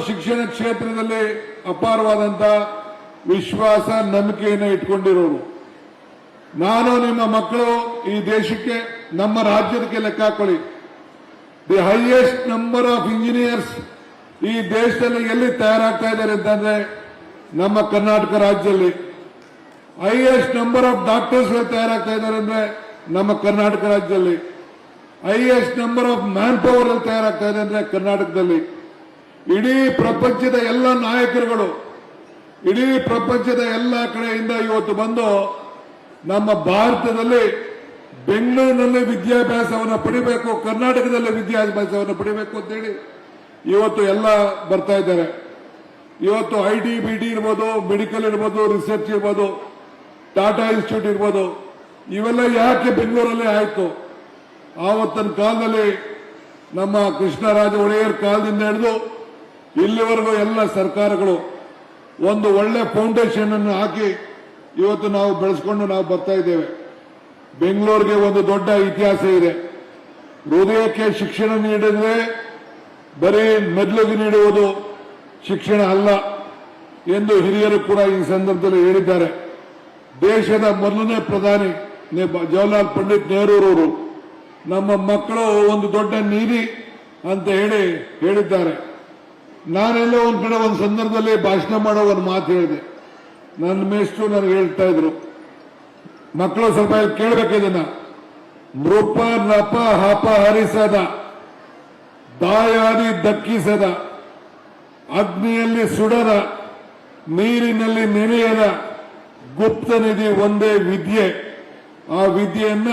ಶಿಕ್ಷಣ ಕ್ಷೇತ್ರದಲ್ಲಿ ಅಪಾರವಾದಂತಹ ವಿಶ್ವಾಸ, ನಂಬಿಕೆಯನ್ನು ಇಟ್ಕೊಂಡಿರೋರು. ನಾನು ನಿಮ್ಮ ಮಕ್ಕಳು ಈ ದೇಶಕ್ಕೆ, ನಮ್ಮ ರಾಜ್ಯಕ್ಕೆ ಲೆಕ್ಕ ಹಾಕೊಳ್ಳಿ. The highest number of engineers ಈ ದೇಶದಲ್ಲಿ ಎಲ್ಲಿ ತಯಾರಾಗ್ತಾ ಇದ್ದಾರೆ ಅಂತಂದ್ರೆ ನಮ್ಮ ಕರ್ನಾಟಕ ರಾಜ್ಯದಲ್ಲಿ. ಹೈಯೆಸ್ಟ್ ನಂಬರ್ ಆಫ್ ಡಾಕ್ಟರ್ಸ್ ತಯಾರಾಗ್ತಾ ಇದ್ದಾರೆ ಅಂದ್ರೆ ನಮ್ಮ ಕರ್ನಾಟಕ ರಾಜ್ಯದಲ್ಲಿ. Highest number of man power ಅಲ್ಲಿ ತಯಾರಾಗ್ತಾ ಇದೆ ಅಂದ್ರೆ ಕರ್ನಾಟಕದಲ್ಲಿ. ಇಡೀ ಪ್ರಪಂಚದ ಎಲ್ಲ ನಾಯಕರುಗಳು, ಇಡೀ ಪ್ರಪಂಚದ ಎಲ್ಲ ಕಡೆಯಿಂದ ಇವತ್ತು ಬಂದು ನಮ್ಮ ಭಾರತದಲ್ಲಿ ಬೆಂಗಳೂರಿನಲ್ಲಿ ವಿದ್ಯಾಭ್ಯಾಸವನ್ನು ಪಡಿಬೇಕು, ಕರ್ನಾಟಕದಲ್ಲಿ ವಿದ್ಯಾಭ್ಯಾಸವನ್ನು ಪಡಿಬೇಕು ಅಂತೇಳಿ ಇವತ್ತು ಎಲ್ಲ ಬರ್ತಾ ಇದ್ದಾರೆ. ಇವತ್ತು ಐ ಟಿ ಬಿ ಟಿ ಇರ್ಬೋದು, ಮೆಡಿಕಲ್ ಇರ್ಬೋದು, ರಿಸರ್ಚ್ ಇರ್ಬೋದು, ಟಾಟಾ ಇನ್ಸ್ಟಿಟ್ಯೂಟ್ ಇರ್ಬೋದು, ಇವೆಲ್ಲ ಯಾಕೆ ಬೆಂಗಳೂರಲ್ಲೇ ಆಯಿತು? ಆವತ್ತಿನ ಕಾಲದಲ್ಲಿ ನಮ್ಮ ಕೃಷ್ಣರಾಜ ಒಡೆಯರ್ ಕಾಲದಿಂದ ಹಿಡಿದು ಇಲ್ಲಿವರೆಗೂ ಎಲ್ಲ ಸರ್ಕಾರಗಳು ಒಂದು ಒಳ್ಳೆ ಫೌಂಡೇಶನ್ ಅನ್ನು ಹಾಕಿ ಇವತ್ತು ನಾವು ಬೆಳೆಸ್ಕೊಂಡು ನಾವು ಬರ್ತಾ ಇದ್ದೇವೆ. ಬೆಂಗಳೂರಿಗೆ ಒಂದು ದೊಡ್ಡ ಇತಿಹಾಸ ಇದೆ. ಹೃದಯಕ್ಕೆ ಶಿಕ್ಷಣ ನೀಡಿದ್ರೆ ಬರೀ ಮೆದ್ಲಿಗೆ ನೀಡುವುದು ಶಿಕ್ಷಣ ಅಲ್ಲ ಎಂದು ಹಿರಿಯರು ಕೂಡ ಈ ಸಂದರ್ಭದಲ್ಲಿ ಹೇಳಿದ್ದಾರೆ. ದೇಶದ ಮೊದಲನೇ ಪ್ರಧಾನಿ ಜವಾಹರಲಾಲ್ ಪಂಡಿತ್ ನೆಹರೂರವರು ನಮ್ಮ ಮಕ್ಕಳು ಒಂದು ದೊಡ್ಡ ನೀರಿ ಅಂತ ಹೇಳಿ ಹೇಳಿದ್ದಾರೆ. ನಾನೆಲ್ಲೋ ಒಂದ್ ಕಡೆ ಒಂದು ಸಂದರ್ಭದಲ್ಲಿ ಭಾಷಣ ಮಾಡೋ ಒಂದು ಮಾತು ಹೇಳಿದೆ. ನನ್ನ ಮೇಷ್ಟ್ರು ನನಗೆ ಹೇಳ್ತಾ ಇದ್ರು. ಮಕ್ಕಳು ಸ್ವಲ್ಪ ಕೇಳ್ಬೇಕಿದನ್ನ ನೃಪ ನಪ ಹಪ ಹರಿಸದ. ದಾಯಾದಿ ದಕ್ಕಿಸದ. ಅಗ್ನಿಯಲ್ಲಿ ಸುಡದ. ನೀರಿನಲ್ಲಿ ನೆನೆಯದ. ಗುಪ್ತ ನಿಧಿ ಒಂದೇ ವಿದ್ಯೆ. ಆ ವಿದ್ಯೆಯನ್ನ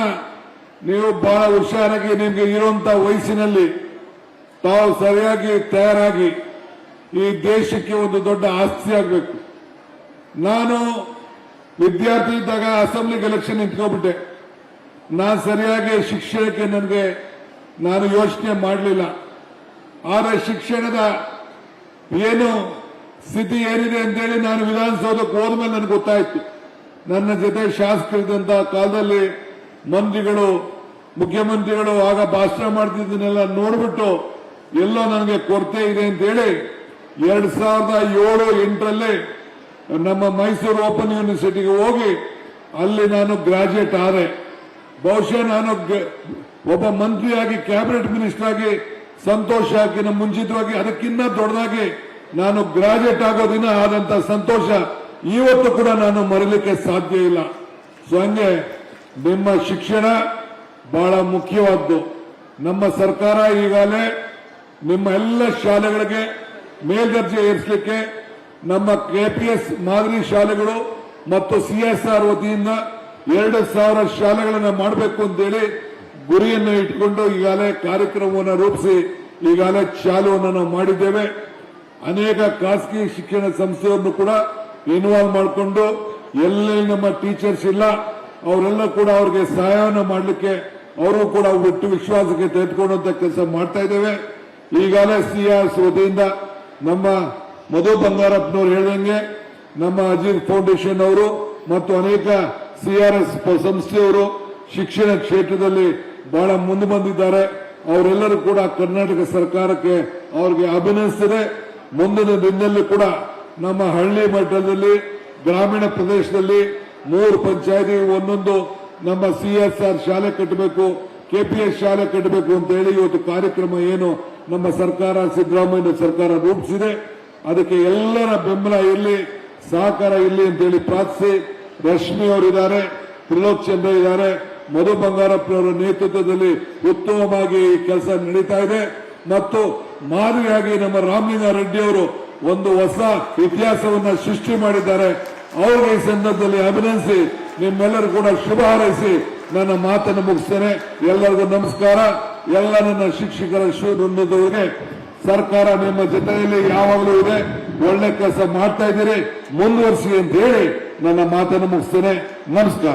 ನೀವು ಬಹಳ ಹುಷಾರಾಗಿ ನಿಮಗೆ ಇರುವಂತ ವಯಸ್ಸಿನಲ್ಲಿ ತಾವು ಸರಿಯಾಗಿ ತಯಾರಾಗಿ ಈ ದೇಶಕ್ಕೆ ಒಂದು ದೊಡ್ಡ ಆಸ್ತಿ ಆಗಬೇಕು. ನಾನು ವಿದ್ಯಾರ್ಥಿ ಇದ್ದಾಗ ಅಸೆಂಬ್ಲಿಗೆ ಎಲೆಕ್ಷನ್ ನಿಂತ್ಕೊಂಡ್ಬಿಟ್ಟೆ. ನಾನು ಸರಿಯಾಗಿ ಶಿಕ್ಷಣಕ್ಕೆ ನನಗೆ ನಾನು ಯೋಚನೆ ಮಾಡಲಿಲ್ಲ. ಆದರೆ ಶಿಕ್ಷಣದ ಏನು ಸ್ಥಿತಿ ಏನಿದೆ ಅಂತೇಳಿ ನಾನು ವಿಧಾನಸೌಧಕ್ಕೆ ಹೋದ್ಮೇಲೆ ನನಗೆ ಗೊತ್ತಾಯಿತು. ನನ್ನ ಜೊತೆ ಶಾಸಕರಿದ್ದಂತ ಕಾಲದಲ್ಲಿ ಮಂತ್ರಿಗಳು, ಮುಖ್ಯಮಂತ್ರಿಗಳು ಆಗ ಭಾಷಣ ಮಾಡ್ತಿದ್ದನ್ನೆಲ್ಲ ನೋಡ್ಬಿಟ್ಟು ಎಲ್ಲೋ ನನಗೆ ಕೊರತೆ ಇದೆ ಅಂತೇಳಿ ಎರಡ್ ಸಾವಿರದ ಏಳು ಎಂಟರಲ್ಲಿ ನಮ್ಮ ಮೈಸೂರು ಓಪನ್ ಯೂನಿವರ್ಸಿಟಿಗೆ ಹೋಗಿ ಅಲ್ಲಿ ನಾನು ಗ್ರಾಜುಯೇಟ್ ಆದೆ. ಬಹುಶಃ ನಾನು ಒಬ್ಬ ಮಂತ್ರಿಯಾಗಿ, ಕ್ಯಾಬಿನೆಟ್ ಮಿನಿಸ್ಟರ್ ಆಗಿ ಸಂತೋಷ ಹಾಕಿನ ಮುಂಚಿತವಾಗಿ ಅದಕ್ಕಿಂತ ದೊಡ್ಡದಾಗಿ ನಾನು ಗ್ರಾಜುಯೇಟ್ ಆಗೋ ದಿನ ಆದಂತ ಸಂತೋಷ ಇವತ್ತು ಕೂಡ ನಾನು ಮರಲಿಕ್ಕೆ ಸಾಧ್ಯ ಇಲ್ಲ. ಸೊ ಹಂಗೆ ನಿಮ್ಮ ಶಿಕ್ಷಣ ಬಹಳ ಮುಖ್ಯವಾದ್ದು. ನಮ್ಮ ಸರ್ಕಾರ ಈಗಾಗಲೇ ನಿಮ್ಮ ಎಲ್ಲ ಶಾಲೆಗಳಿಗೆ ಮೇಲ್ದರ್ಜೆ ಏರಿಸಲಿಕ್ಕೆ ನಮ್ಮ ಕೆಪಿಎಸ್ ಮಾದರಿ ಶಾಲೆಗಳು ಮತ್ತು ಸಿಎಸ್ಆರ್ ವತಿಯಿಂದ ಎರಡು ಸಾವಿರ ಶಾಲೆಗಳನ್ನು ಮಾಡಬೇಕು ಅಂತೇಳಿ ಗುರಿಯನ್ನು ಇಟ್ಕೊಂಡು ಈಗಾಗಲೇ ಕಾರ್ಯಕ್ರಮವನ್ನು ರೂಪಿಸಿ ಈಗಾಗಲೇ ಶಾಲೆಯನ್ನು ನಾವು ಮಾಡಿದ್ದೇವೆ. ಅನೇಕ ಖಾಸಗಿ ಶಿಕ್ಷಣ ಸಂಸ್ಥೆಯನ್ನು ಕೂಡ ಇನ್ವಾಲ್ವ್ ಮಾಡಿಕೊಂಡು ಎಲ್ಲೆಲ್ಲಿ ನಮ್ಮ ಟೀಚರ್ಸ್ ಇಲ್ಲ, ಅವರೆಲ್ಲ ಕೂಡ ಅವ್ರಿಗೆ ಸಹಾಯವನ್ನು ಮಾಡಲಿಕ್ಕೆ ಅವರು ಕೂಡ ಬಿಟ್ಟು ವಿಶ್ವಾಸಕ್ಕೆ ತೆಗೆದುಕೊಳ್ಳುವಂತ ಕೆಲಸ ಮಾಡ್ತಾ ಇದ್ದೇವೆ. ಈಗಾಗಲೇ ಸಿಆರ್ಎಸ್ ವತಿಯಿಂದ ನಮ್ಮ ಮಧು ಬಂಗಾರಪ್ಪನವರು ಹೇಳ್ದಂಗೆ ನಮ್ಮ ಅಜೀರ್ ಫೌಂಡೇಶನ್ ಅವರು ಮತ್ತು ಅನೇಕ ಸಿಆರ್ಎಸ್ ಸಂಸ್ಥೆಯವರು ಶಿಕ್ಷಣ ಕ್ಷೇತ್ರದಲ್ಲಿ ಬಹಳ ಮುಂದೆ ಬಂದಿದ್ದಾರೆ. ಅವರೆಲ್ಲರೂ ಕೂಡ ಕರ್ನಾಟಕ ಸರ್ಕಾರಕ್ಕೆ ಅವ್ರಿಗೆ ಅಭಿನಯಿಸಿದೆ ಮುಂದಿನ ದಿನದಲ್ಲಿ ಕೂಡ ನಮ್ಮ ಹಳ್ಳಿ ಮಟ್ಟದಲ್ಲಿ, ಗ್ರಾಮೀಣ ಪ್ರದೇಶದಲ್ಲಿ ಮೂರು ಪಂಚಾಯತಿ, ಒಂದೊಂದು ನಮ್ಮ ಸಿಎಸ್ಆರ್ ಶಾಲೆ ಕಟ್ಟಬೇಕು ಕೆಪಿಎಸ್ ಶಾಲೆ ಕಟ್ಟಬೇಕು ಅಂತ ಹೇಳಿ ಇವತ್ತು ಕಾರ್ಯಕ್ರಮ ಏನು ನಮ್ಮ ಸರ್ಕಾರ ಸಿದ್ದರಾಮಯ್ಯ ಸರ್ಕಾರ ರೂಪಿಸಿದೆ. ಅದಕ್ಕೆ ಎಲ್ಲರ ಬೆಂಬಲ ಇರಲಿ ಸಹಕಾರ ಇರಲಿ ಅಂತ ಹೇಳಿ ಪ್ರಾರ್ಥಿಸಿ. ರಶ್ಮಿ ಅವರಿದ್ದಾರೆ, ತ್ರಿಲೋಕ್ ಚಂದ್ರ ಇದ್ದಾರೆ, ಮಧು ಬಂಗಾರಪ್ಪನವರ ನೇತೃತ್ವದಲ್ಲಿ ಉತ್ತಮವಾಗಿ ಈ ಕೆಲಸ ನಡೀತಾ ಇದೆ. ಮತ್ತು ಮಾದರಿಯಾಗಿ ನಮ್ಮ ರಾಮಲಿಂಗಾರೆಡ್ಡಿ ಅವರು ಒಂದು ಹೊಸ ಇತಿಹಾಸವನ್ನ ಸೃಷ್ಟಿ ಮಾಡಿದ್ದಾರೆ. ಅವ್ರಿಗೆ ಈ ಸಂದರ್ಭದಲ್ಲಿ ಅಭಿನಂದಿಸಿ, ನಿಮ್ಮೆಲ್ಲರೂ ಕೂಡ ಶುಭ ಹಾರೈಸಿ, ನನ್ನ ಮಾತನ್ನು ಮುಗಿಸ್ತೇನೆ. ಎಲ್ಲರಿಗೂ ನಮಸ್ಕಾರ. ಎಲ್ಲ ನನ್ನ ಶಿಕ್ಷಕರ ಶುಭವೃಂದದವರಿಗೆ ಸರ್ಕಾರ ನಿಮ್ಮ ಜೊತೆಯಲ್ಲಿ ಯಾವಾಗಲೂ ಇದೆ. ಒಳ್ಳೆ ಕೆಲಸ ಮಾಡ್ತಾ ಇದ್ದೀರಿ. ಮುಂದುವರಿಸಿ ಅಂತ ಹೇಳಿ ನನ್ನ ಮಾತನ್ನು ಮುಗಿಸ್ತೇನೆ. ನಮಸ್ಕಾರ.